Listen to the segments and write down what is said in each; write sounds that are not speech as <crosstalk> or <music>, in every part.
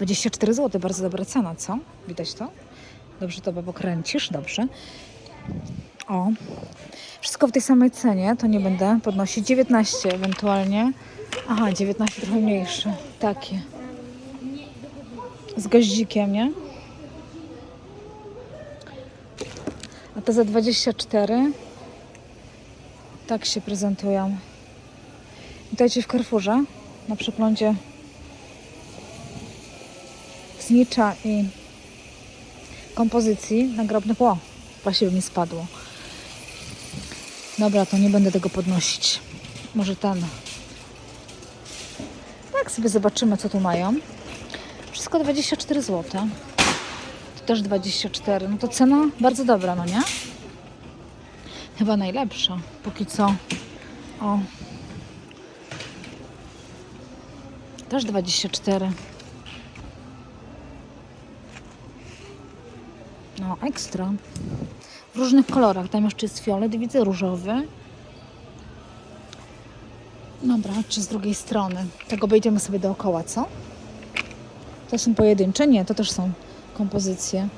24 zł, bardzo dobra cena, co? Widać to? Dobrze to pokręcisz, dobrze. O, wszystko w tej samej cenie, to nie będę podnosić. 19 ewentualnie. Aha, 19 trochę mniejsze. Takie. Z goździkiem, nie? A te za 24 tak się prezentują. Witajcie w Carrefourze na przeglądzie znicza i kompozycji nagrobnych. O, właściwie mi spadło. Dobra, to nie będę tego podnosić. Może ten. Tak sobie zobaczymy, co tu mają. Wszystko 24 zł. To też 24. No to cena bardzo dobra, no nie? Chyba najlepsza. Póki co. O. Też 24. No, ekstra. W różnych kolorach. Tam jeszcze jest fiolet, widzę różowy. Dobra, czy z drugiej strony. Tego obejdziemy sobie dookoła, co? To są pojedyncze? Nie, to też są kompozycje.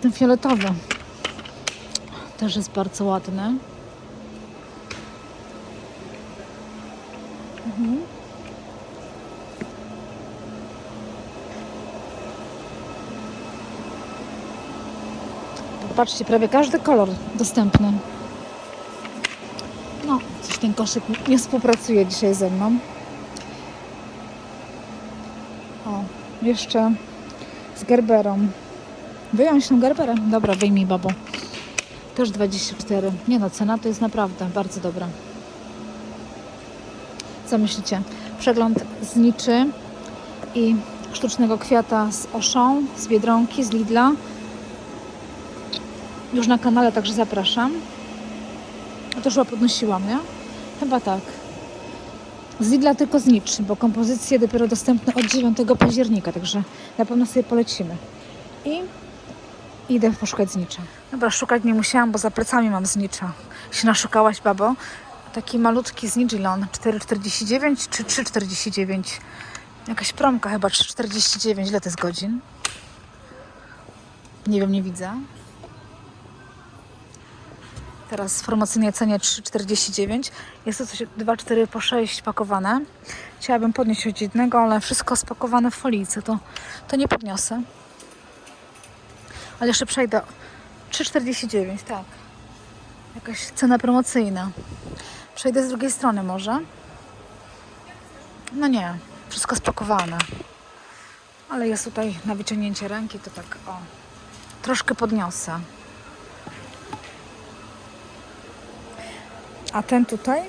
Ten fioletowy też jest bardzo ładny. Mhm. Patrzcie, prawie każdy kolor dostępny. No, coś ten koszyk nie współpracuje dzisiaj ze mną. O, jeszcze z Gerberą. Wyjąć tą Gerberę? Dobra, wyjmij, babo. Też 24. Nie no, cena to jest naprawdę bardzo dobra. Co myślicie? Przegląd zniczy i sztucznego kwiata z Oszą, z Biedronki, z Lidla. Już na kanale, także zapraszam. A to już podnosiłam, nie? Chyba tak. Z Lidla tylko znicz, bo kompozycje dopiero dostępne od 9 października, także na pewno sobie polecimy. I idę poszukać znicza. Dobra, szukać nie musiałam, bo za plecami mam znicza. Się naszukałaś, babo? Taki malutki znicz, ile on? 4,49 czy 3,49? Jakaś promka chyba, 3,49. Ile to jest godzin? Nie wiem, nie widzę. Teraz w promocyjnej cenie 3,49. Jest to coś 2,4 po 6 pakowane. Chciałabym podnieść od jednego, ale wszystko spakowane w folice. To, to nie podniosę. Ale jeszcze przejdę. 3,49, tak. Jakaś cena promocyjna. Przejdę z drugiej strony może. No nie, wszystko spakowane. Ale jest tutaj na wyciągnięcie ręki, to tak o. Troszkę podniosę. A ten tutaj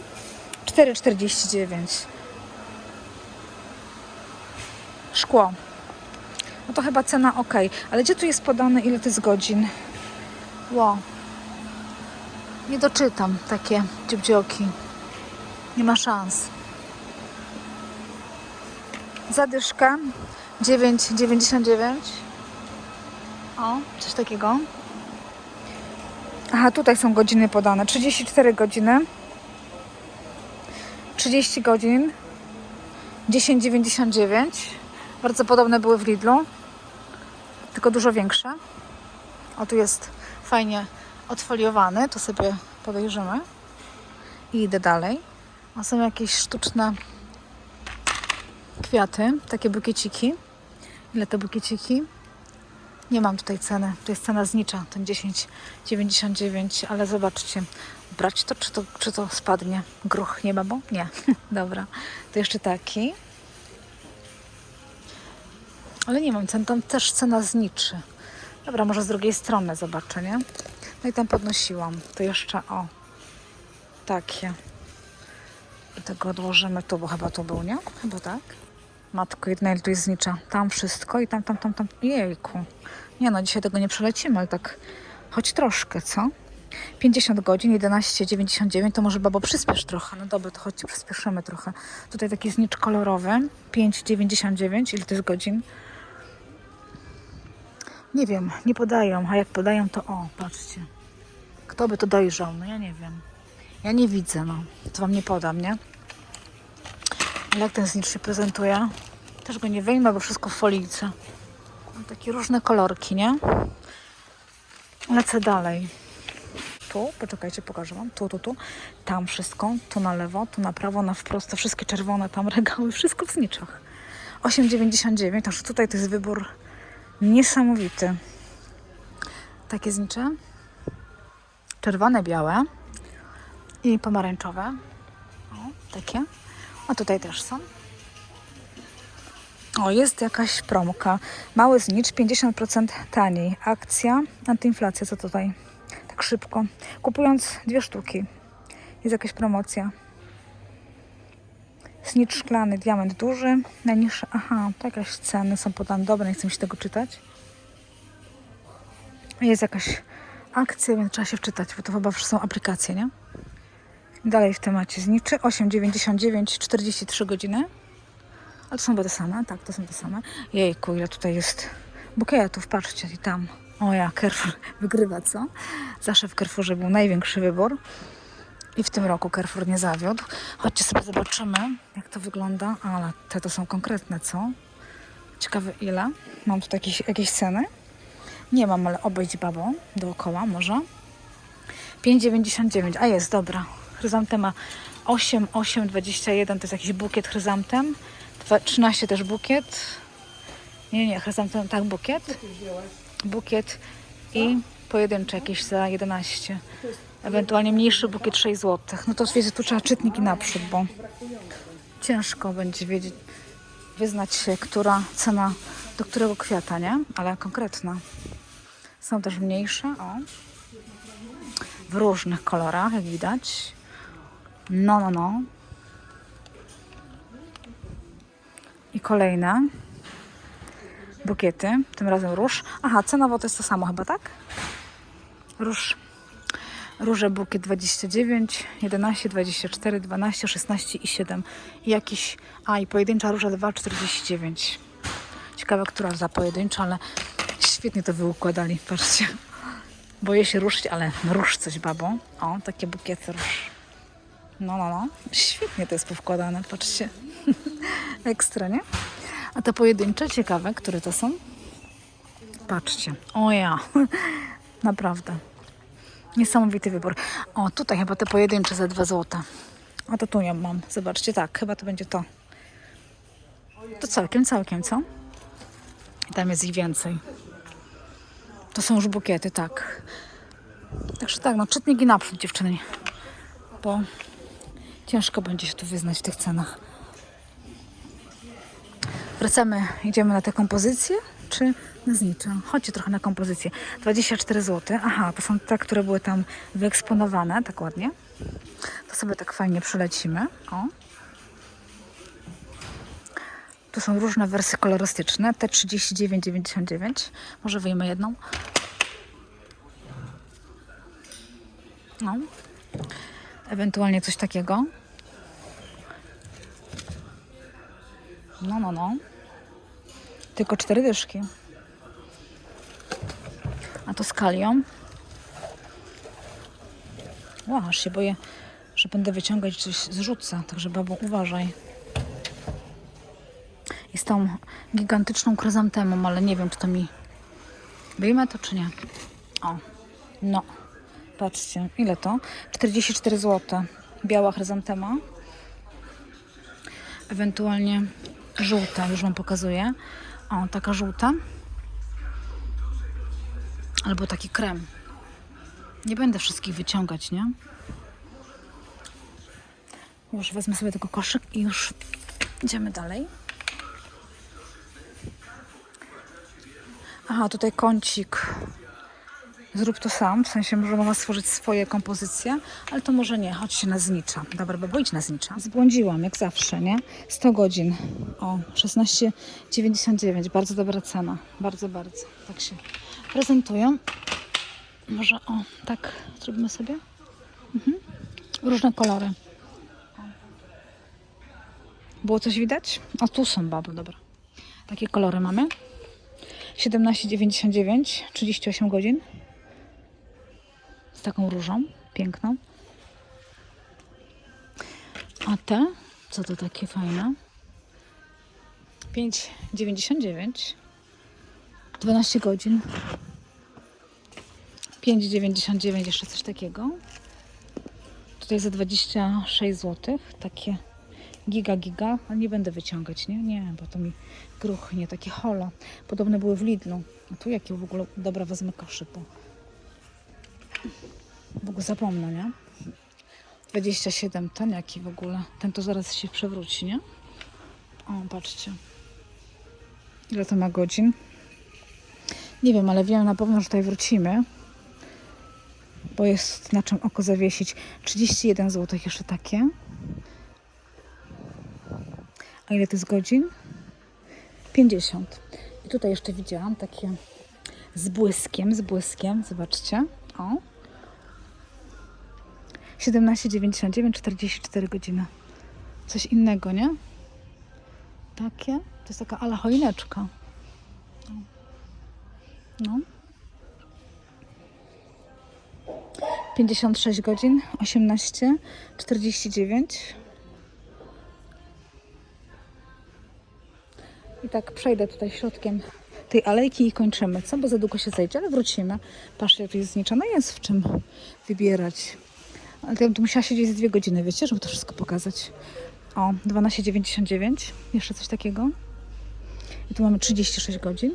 4,49. Szkło. No to chyba cena ok. Ale gdzie tu jest podane, ile to jest godzin? Ło. Nie doczytam takie dziobdzioki. Nie ma szans. Zadyszka 9,99. O, coś takiego. Aha, tutaj są godziny podane. 34 godziny. 30 godzin. 10,99. Bardzo podobne były w Lidlu. Tylko dużo większe. O, tu jest fajnie odfoliowany. To sobie podejrzymy. I idę dalej. A są jakieś sztuczne kwiaty. Takie bukieciki. Ile te bukieciki? Nie mam tutaj ceny. To jest cena znicza, ten 10,99, ale zobaczcie, brać to czy, to, czy to spadnie? Gruch nie ma, bo? Nie. <laughs> Dobra. To jeszcze taki. Ale nie mam cen, tam też cena zniczy. Dobra, może z drugiej strony zobaczę, nie? No i tam podnosiłam. To jeszcze, o, takie. I tego odłożymy tu, bo chyba to był, nie? Chyba tak. Matko, jedna tu jest znicza. Tam wszystko i tam, tam, tam, tam. Jejku. Nie no, dzisiaj tego nie przelecimy, ale tak choć troszkę, co? 50 godzin, 11,99, to może babo przyspiesz trochę. No dobra, to chodźcie, przyspieszymy trochę. Tutaj taki znicz kolorowy, 5,99, ile to jest godzin? Nie wiem, nie podają, a jak podają, to o, patrzcie. Kto by to dojrzał? No ja nie wiem. Ja nie widzę, no. To wam nie podam, nie? Ale jak ten znicz się prezentuje? Też go nie wyjmę, bo wszystko w folijce. Mam takie różne kolorki, nie? Lecę dalej. Tu, poczekajcie, pokażę wam. Tu, tu, tu. Tam wszystko. Tu na lewo, tu na prawo, na wprost. Wszystkie czerwone tam <laughs> regały. Wszystko w zniczach. 8,99. Także tutaj to jest wybór niesamowity. Takie znicze. Czerwone, białe i pomarańczowe. O, takie. A tutaj też są. O, jest jakaś promka. Mały znicz, 50% taniej. Akcja, antyinflacja, co tutaj? Tak szybko. Kupując dwie sztuki. Jest jakaś promocja. Znicz szklany, diament duży. Najniższa, aha, to jakieś ceny są podane. Dobra, nie chcę mi się tego czytać. Jest jakaś akcja, więc trzeba się wczytać, bo to chyba są aplikacje, nie? Dalej w temacie zniczy. 8,99, 43 godziny. Ale to są te same, tak, to są te same. Jejku, ile tutaj jest bukietów, patrzcie, i tam. O ja, Carrefour <laughs> wygrywa, co? Zawsze w Carrefourze był największy wybór. I w tym roku Carrefour nie zawiódł. Chodźcie sobie zobaczymy, jak to wygląda. Ale te to są konkretne, co? Ciekawe ile. Mam tutaj jakieś, jakieś ceny. Nie mam, ale obejść babą dookoła może. 5,99. A jest, dobra. Chryzantema 8, 8, 21 to jest jakiś bukiet chryzantem. Dwa- 13 też bukiet. Nie, nie, chryzantem, tak, bukiet. Bukiet i pojedyncze jakieś za 11. Ewentualnie mniejszy bukiet 6 zł. No to wiecie, tu trzeba czytniki naprzód, bo ciężko będzie wiedzieć, wyznać się, która cena do którego kwiata, nie? Ale konkretna. Są też mniejsze, o. W różnych kolorach, jak widać. No, no, no. I kolejne bukiety, tym razem róż. Aha, cenowo to jest to samo chyba, tak? Róż. Róże bukiet 29, 11, 24, 12, 16 i 7. I jakiś, a i pojedyncza róża 2,49. Ciekawe, która za pojedyncza, ale świetnie to wyukładali, patrzcie. Boję się ruszyć, ale rusz coś, babo. O, takie bukiety róż. No, no, no. Świetnie to jest powkładane, patrzcie. <laughs> Ekstra, nie? A te pojedyncze, ciekawe, które to są? Patrzcie. O ja. <laughs> Naprawdę. Niesamowity wybór. O, tutaj chyba te pojedyncze za 2 zł. A to tu ja mam. Zobaczcie, tak, chyba to będzie to. To całkiem, całkiem, co? I tam jest ich więcej. To są już bukiety, tak. Także tak, no czytniki naprzód dziewczyny. Bo ciężko będzie się tu wyznać w tych cenach. Wracamy, idziemy na tę kompozycję, czy na znicze? Chodźcie trochę na kompozycję. 24 zł. Aha, to są te, które były tam wyeksponowane, tak ładnie. To sobie tak fajnie przelecimy. O. Tu są różne wersje kolorystyczne. Te 39,99. Może wyjmę jedną. No. Ewentualnie coś takiego. No, no, no. Tylko cztery dyszki. A to z kalią. Ła, aż się boję, że będę wyciągać coś zrzucę. Także babo, uważaj. Z tą gigantyczną kryzantemą, ale nie wiem, czy to mi wyjmę to, czy nie. O, no. Patrzcie, ile to? 44 zł. Biała chryzantema. Ewentualnie żółta, już Wam pokazuję. O, taka żółta. Albo taki krem. Nie będę wszystkich wyciągać, nie? Już wezmę sobie tylko koszyk i już idziemy dalej. Aha, tutaj kącik. Zrób to sam, w sensie może można stworzyć swoje kompozycje, ale to może nie, chodźcie na znicza. Dobra, bo idź na znicza. Zbłądziłam, jak zawsze, nie? 100 godzin. O, 16,99. Bardzo dobra cena. Bardzo, bardzo. Tak się prezentują. Może, o, tak zrobimy sobie. Mhm. Różne kolory. Było coś widać? O, tu są baby, dobra. Takie kolory mamy. 17,99, 38 godzin. Taką różą piękną. A te, co to takie fajne? 5,99. 12 godzin. 5,99 jeszcze coś takiego. Tutaj za 26 zł. Takie giga, giga. Ale nie będę wyciągać, nie? Nie, bo to mi gruchnie. Takie holo. Podobne były w Lidlu. A tu jakie w ogóle... Dobra, wezmę koszyk, bo w ogóle zapomnę, nie? 27 ten jaki w ogóle. Ten to zaraz się przewróci, nie? O, patrzcie. Ile to ma godzin? Nie wiem, ale wiem na pewno, że tutaj wrócimy. Bo jest na czym oko zawiesić. 31 zł jeszcze takie. A ile to jest godzin? 50. I tutaj jeszcze widziałam takie z błyskiem, z błyskiem. Zobaczcie. O. 17,99, 44 godziny. Coś innego, nie? Takie? To jest taka ala choineczka. No. 56 godzin, 18, 49. I tak przejdę tutaj środkiem tej alejki i kończymy, co? Bo za długo się zejdzie, ale wrócimy. Patrzcie, tu jest zniczone, jest w czym wybierać. Ale to ja bym tu musiała siedzieć z dwie godziny, wiecie, żeby to wszystko pokazać. O, 12,99. Jeszcze coś takiego. I tu mamy 36 godzin.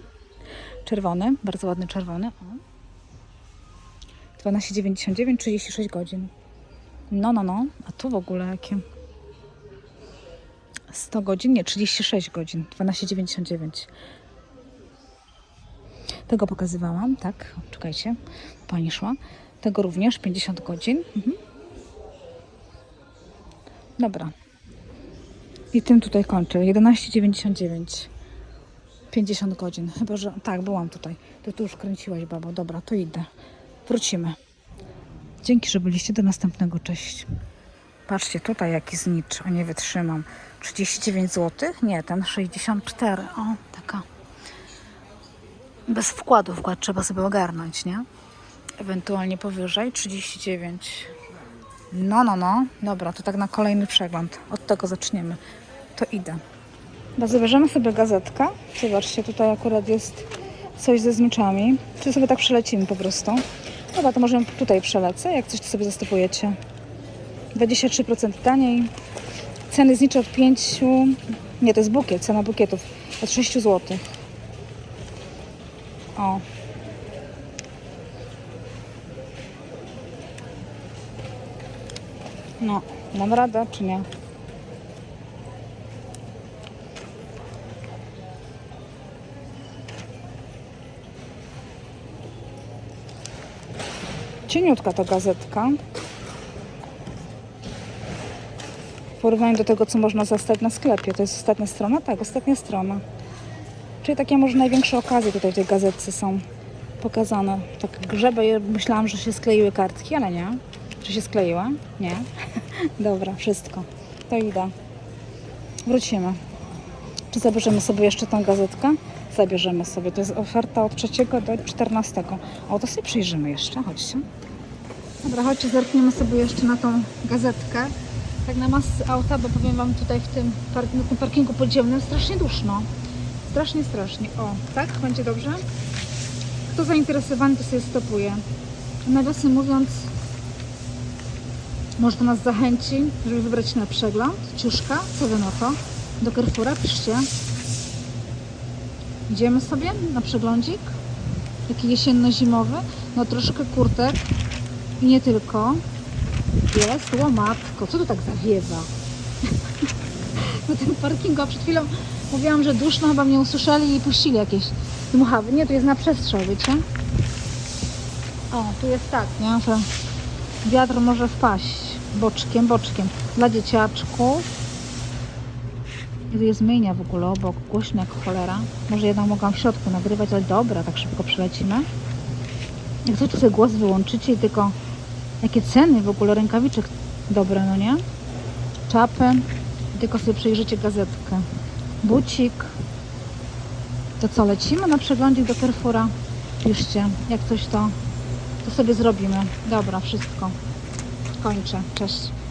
Czerwony, bardzo ładny czerwony. O. 12,99, 36 godzin. No, no, no. A tu w ogóle jakie? 100 godzin? Nie, 36 godzin. 12,99. Tego pokazywałam, tak? Czekajcie. Pani szła. Tego również 50 godzin. Mhm. Dobra. I tym tutaj kończę. 11,99. 50 godzin. Chyba, że... Tak, byłam tutaj. To tu już kręciłaś, babo. Dobra, to idę. Wrócimy. Dzięki, że byliście. Do następnego. Cześć. Patrzcie, tutaj jaki znicz. O, nie wytrzymam. 39 zł? Nie, ten 64. O, taka. Bez wkładu. Wkład trzeba sobie ogarnąć, nie? Ewentualnie powyżej 39. No, no, no. Dobra, to tak na kolejny przegląd. Od tego zaczniemy. To idę. Bo zabierzemy sobie gazetkę. Zobaczcie, tutaj akurat jest coś ze zniczami. Czy sobie tak przelecimy po prostu? Dobra, to może tutaj przelecę. Jak coś to sobie zastępujecie. 23% taniej. Ceny znicze od 5... Nie, to jest bukiet. Cena bukietów od 6 zł. O. No, dam radę, czy nie? Cieniutka ta gazetka. W porównaniu do tego, co można zastać na sklepie. To jest ostatnia strona? Tak, ostatnia strona. Czyli takie może największe okazje tutaj w tej gazetce są pokazane. Tak grzebę, myślałam, że się skleiły kartki, ale nie. Czy się skleiła? Nie. <laughs> Dobra, wszystko. To idę. Wrócimy. Czy zabierzemy sobie jeszcze tą gazetkę? Zabierzemy sobie. To jest oferta od 3 do 14. O, to sobie przyjrzymy jeszcze. Chodźcie. Dobra, chodźcie, zerkniemy sobie jeszcze na tą gazetkę. Tak na masy auta, bo powiem Wam tutaj w tym, na tym parkingu podziemnym strasznie duszno. Strasznie, strasznie. O, tak? Będzie dobrze? Kto zainteresowany, to sobie stopuje. Nawiasem mówiąc, może to nas zachęci, żeby wybrać się na przegląd. Ciuszka, co wy na to? Do Carrefoura, piszcie. Idziemy sobie na przeglądzik. Taki jesienno-zimowy. No troszkę kurtek. I nie tylko. Jest łomatko. Co tu tak zawiewa? <laughs> na tym parkingu, a przed chwilą mówiłam, że duszno, chyba mnie usłyszeli i puścili jakieś dmuchawy. Nie, tu jest na przestrzał, wiecie? O, tu jest tak, nie? Że wiatr może wpaść boczkiem, boczkiem. Dla dzieciaczków. Jest myjnia w ogóle obok, głośno jak cholera. Może jednak mogłam w środku nagrywać, ale dobra, tak szybko przelecimy. Jak tu sobie głos wyłączycie i tylko jakie ceny w ogóle rękawiczek dobre, no nie? Czapy. Tylko sobie przejrzycie gazetkę. Bucik. To co, lecimy na przeglądzik do Carrefoura? Piszcie, jak coś to, to sobie zrobimy. Dobra, wszystko. Kończę. Cześć.